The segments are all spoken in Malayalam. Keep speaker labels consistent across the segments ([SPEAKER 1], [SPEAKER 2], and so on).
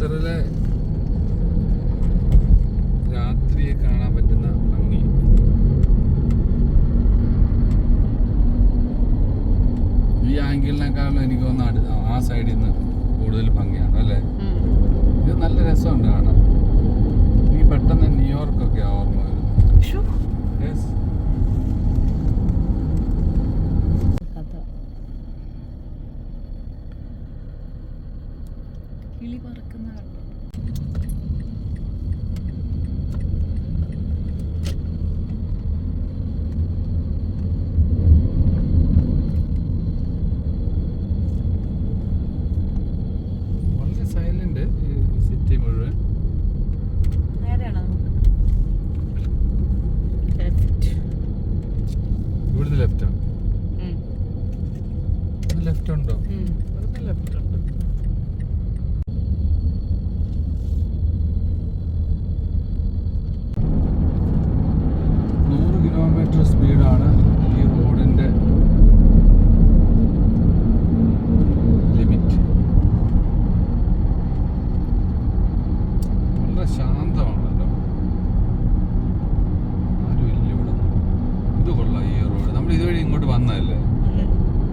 [SPEAKER 1] ഖത്തറിലെ രാത്രിയെ കാണാൻ പറ്റുന്ന ഭംഗി. ഈ ആംഗിളിനെക്കാളും എനിക്ക് തോന്നുന്നു ആ സൈഡിൽ നിന്ന് കൂടുതൽ ഭംഗിയാണ് അല്ലേ? ഇത് നല്ല രസമുണ്ട് കാണാൻ. എനിക്ക് പെട്ടെന്ന് ന്യൂയോർക്കൊക്കെ
[SPEAKER 2] കിളി പറക്കുന്ന കണ്ടോ?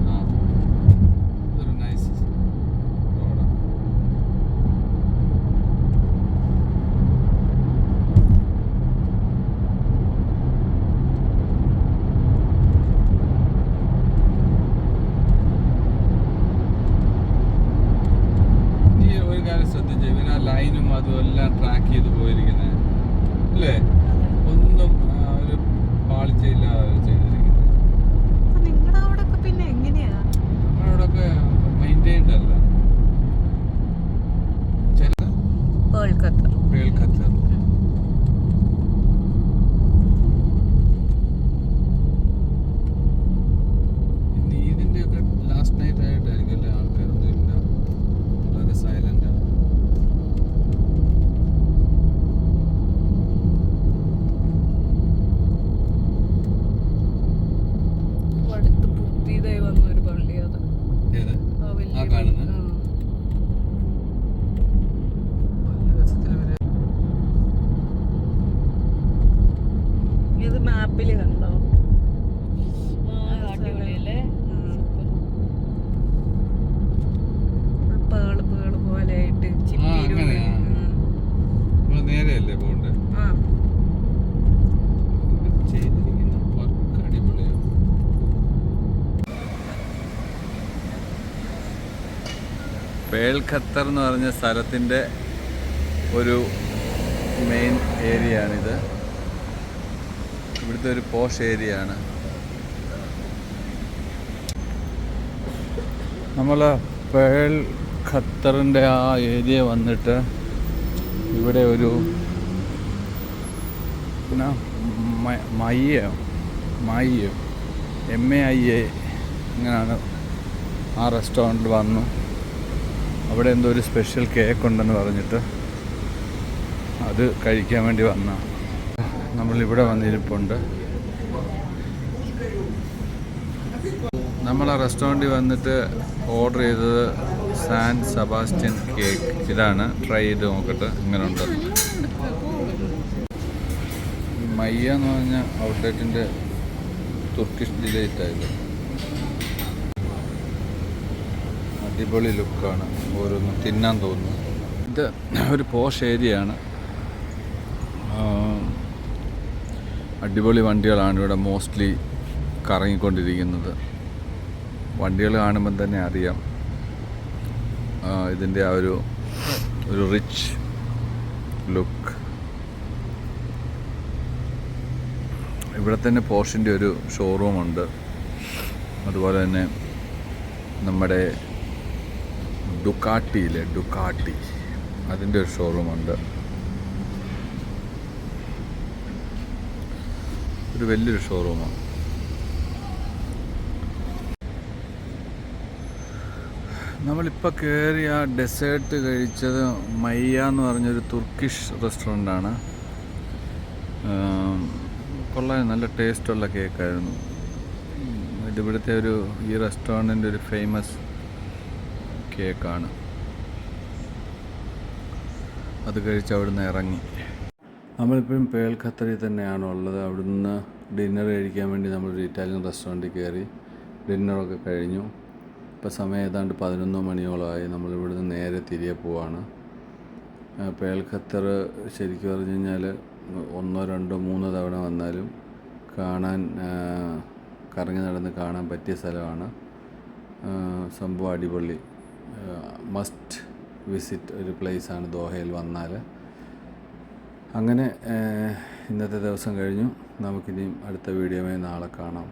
[SPEAKER 1] ആ. ലൈനും അതും എല്ലാം ട്രാക്ക് ചെയ്ത് പോയിരിക്കുന്നത് അല്ലേ? ഒന്നും ഒരു പാളിച്ചയില്ലാതെ ചെയ്തിരിക്കുന്നത് പേൾ ഖത്തർ എന്ന് പറഞ്ഞ സ്ഥലത്തിന്റെ ഒരു മെയിൻ ഏരിയ ആണിത്. ഇവിടുത്തെ ഒരു പോഷ് ഏരിയ ആണ്. നമ്മൾ പേൾ ഖത്തറിന്റെ ആ ഏരിയ വന്നിട്ട് ഇവിടെ ഒരു പിന്നെ മയ്യ മയ്യോ മയ്യോ എം എ ഐ എ ഇങ്ങനെയാണ് ആ റെസ്റ്റോറന്റിൽ വന്നു. അവിടെ എന്തോ ഒരു സ്പെഷ്യൽ കേക്ക് ഉണ്ടെന്ന് പറഞ്ഞിട്ട് അത് കഴിക്കാൻ വേണ്ടി വന്ന. നമ്മളിവിടെ വന്നിരിപ്പുണ്ട്. നമ്മൾ ആ റെസ്റ്റോറന്റിൽ വന്നിട്ട് ഓർഡർ ചെയ്തത് സാൻ സെബാസ്റ്റ്യൻ കേക്ക്. ഇതാണ് ട്രൈ ചെയ്ത് നോക്കട്ടെ ഇങ്ങനെ ഉണ്ട് മയ്യ എന്ന് പറഞ്ഞ ഔട്ട്ലെറ്റിന്റെ തുർക്കിഷ് ഡിലൈറ്റ് ആയത് അടിപൊളി ലുക്കാണ്. ഓരോന്ന് തിന്നാൻ തോന്നുന്നു. ഇത് ഒരു പോഷ് ഏരിയയാണ്. അടിപൊളി വണ്ടികളാണ് ഇവിടെ മോസ്റ്റ്ലി കറങ്ങിക്കൊണ്ടിരിക്കുന്നത്. വണ്ടികൾ കാണുമ്പം തന്നെ അറിയാം. ഇതിന്റെ ആ ഒരു ഒരു റിച്ച് ലുക്ക് ഇവിടെ തന്നെ പോഷിന്റെ ഒരു ഷോറൂമുണ്ട് അതുപോലെ തന്നെ നമ്മുടെ ഡുക്കാട്ടിയിലെ ഡുക്കാട്ടി. അതിന്റെ ഒരു ഷോറൂമുണ്ട് ഒരു വലിയൊരു ഷോറൂമാണ് നമ്മളിപ്പോൾ കയറി ആ ഡെസേർട്ട് കഴിച്ചത് മയ്യ എന്ന് പറഞ്ഞൊരു തുർക്കിഷ് റെസ്റ്റോറന്റാണ് കൊള്ളാൻ നല്ല ടേസ്റ്റുള്ള കേക്കായിരുന്നു ഇത് ഇവിടുത്തെ ഒരു ഈ റെസ്റ്റോറന്റിന്റെ ഒരു ഫേമസ് കേക്കാണ് അത് കഴിച്ച് അവിടുന്ന് ഇറങ്ങി. നമ്മളിപ്പോഴും പേൾ ഖത്തറിൽ തന്നെയാണ് ഉള്ളത്. അവിടുന്ന് ഡിന്നർ കഴിക്കാൻ വേണ്ടി നമ്മളൊരു ഇറ്റാലിയൻ റെസ്റ്റോറന്റിൽ കയറി ഡിന്നറൊക്കെ കഴിഞ്ഞു. ഇപ്പോൾ സമയം ഏതാണ്ട് പതിനൊന്ന് മണിയോളമായി നമ്മൾ ഇവിടുന്ന് നേരെ തിരികെ പോവാണ്. പേൾ ഖത്തർ ശരിക്കും പറഞ്ഞു കഴിഞ്ഞാൽ ഒന്നോ രണ്ടോ മൂന്നോ തവണ വന്നാലും കാണാൻ കറങ്ങി നടന്ന് കാണാൻ പറ്റിയ സ്ഥലമാണ്. സംഭവം അടിപൊളി. മസ്റ്റ് വിസിറ്റ് ഒരു പ്ലേസാണ് ദോഹയിൽ വന്നാൽ അങ്ങനെ ഇന്നത്തെ ദിവസം കഴിഞ്ഞു. നമുക്കിനിയും അടുത്ത വീഡിയോയുമായി നാളെ കാണാം.